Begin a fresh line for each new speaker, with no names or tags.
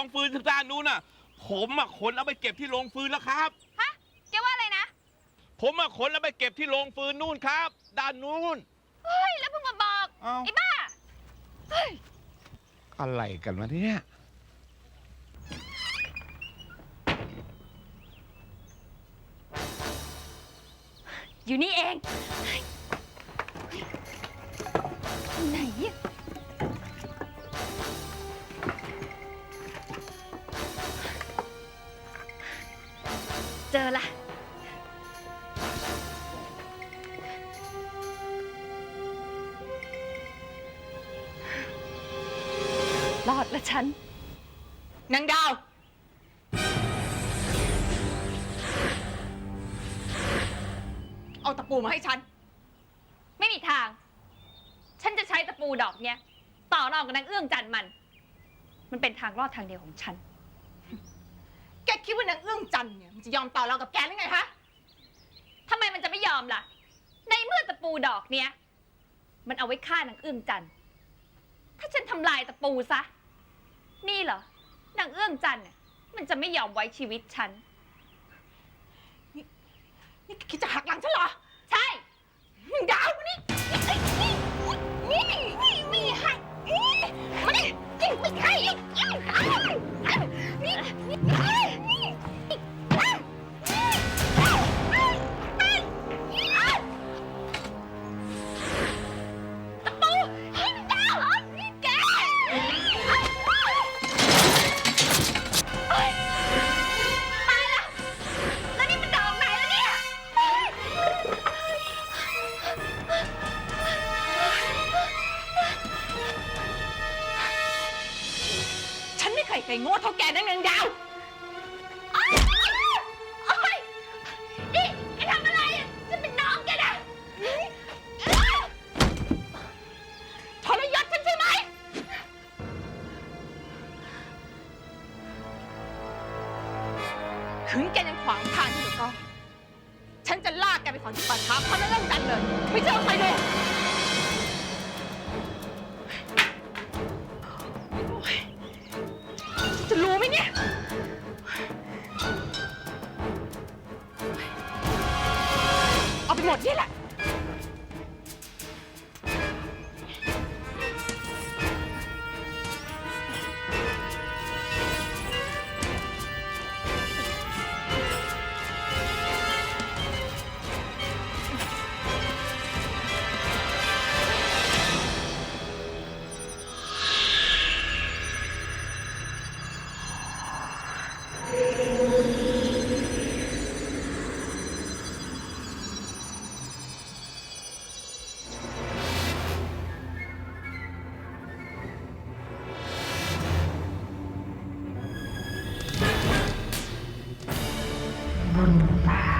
กองฟืนทางด้านนู้นน่ะ ผมอะขนเอาไปเก็บที่โรงฟืนแล้วครับ
ฮะแกว่าอะไรนะ
ผมอะขนเอาไปเก็บที่โรงฟืนนู่นครับ ด้านนู้น
เฮ้ยแล้วเพิ่งมาบอก
เอ้า
ไอ้บ้าเฮ้ย
อะไรกันวะเนี่ย
อยู่นี่เองเฮ้ย เจอละรอดละฉัน
นางดาว เอาตะปูมาให้ฉัน
ไม่มีทาง ฉันจะใช้ตะปูดอกเนี้ย ต่อรองกับนางเอื้องจันทร์มัน มันเป็นทางรอดทางเดียวของฉัน
แกคิดว่านางเอื้องจันทร์เนี่ย มันจะยอมต่อเรากับแกหรือไงฮะ
ทำไมมันจะไม่ยอมล่ะ ในเมื่อตะปูดอกเนี้ย มันเอาไว้ฆ่านางเอื้องจันทร์ถ้าฉันทำลายตะปูซะ นี่เหรอนางเอื้องจันทร์น่ะมันจะไม่ยอมไว้ชีวิตฉัน
นี่แกคิดจะหักหลังฉันเหรอ
ใช่
นางดาวมานี่นี่ ฉันไม่โง่เท่าแกนะนางดาว
โอ๊ยโอ๊ยนี่แกทำอะไรอะฉันเป็นน้องแกนะ
ทรยศฉันใช่ไหม ถึงแกยังขวางทางฉันอยู่ก็ ฉันจะลากแกไปฝังที่ป่าช้าเพราะนั่นเรื่องกันเลย ไม่เชื่อใครเลย เอา
บุญตา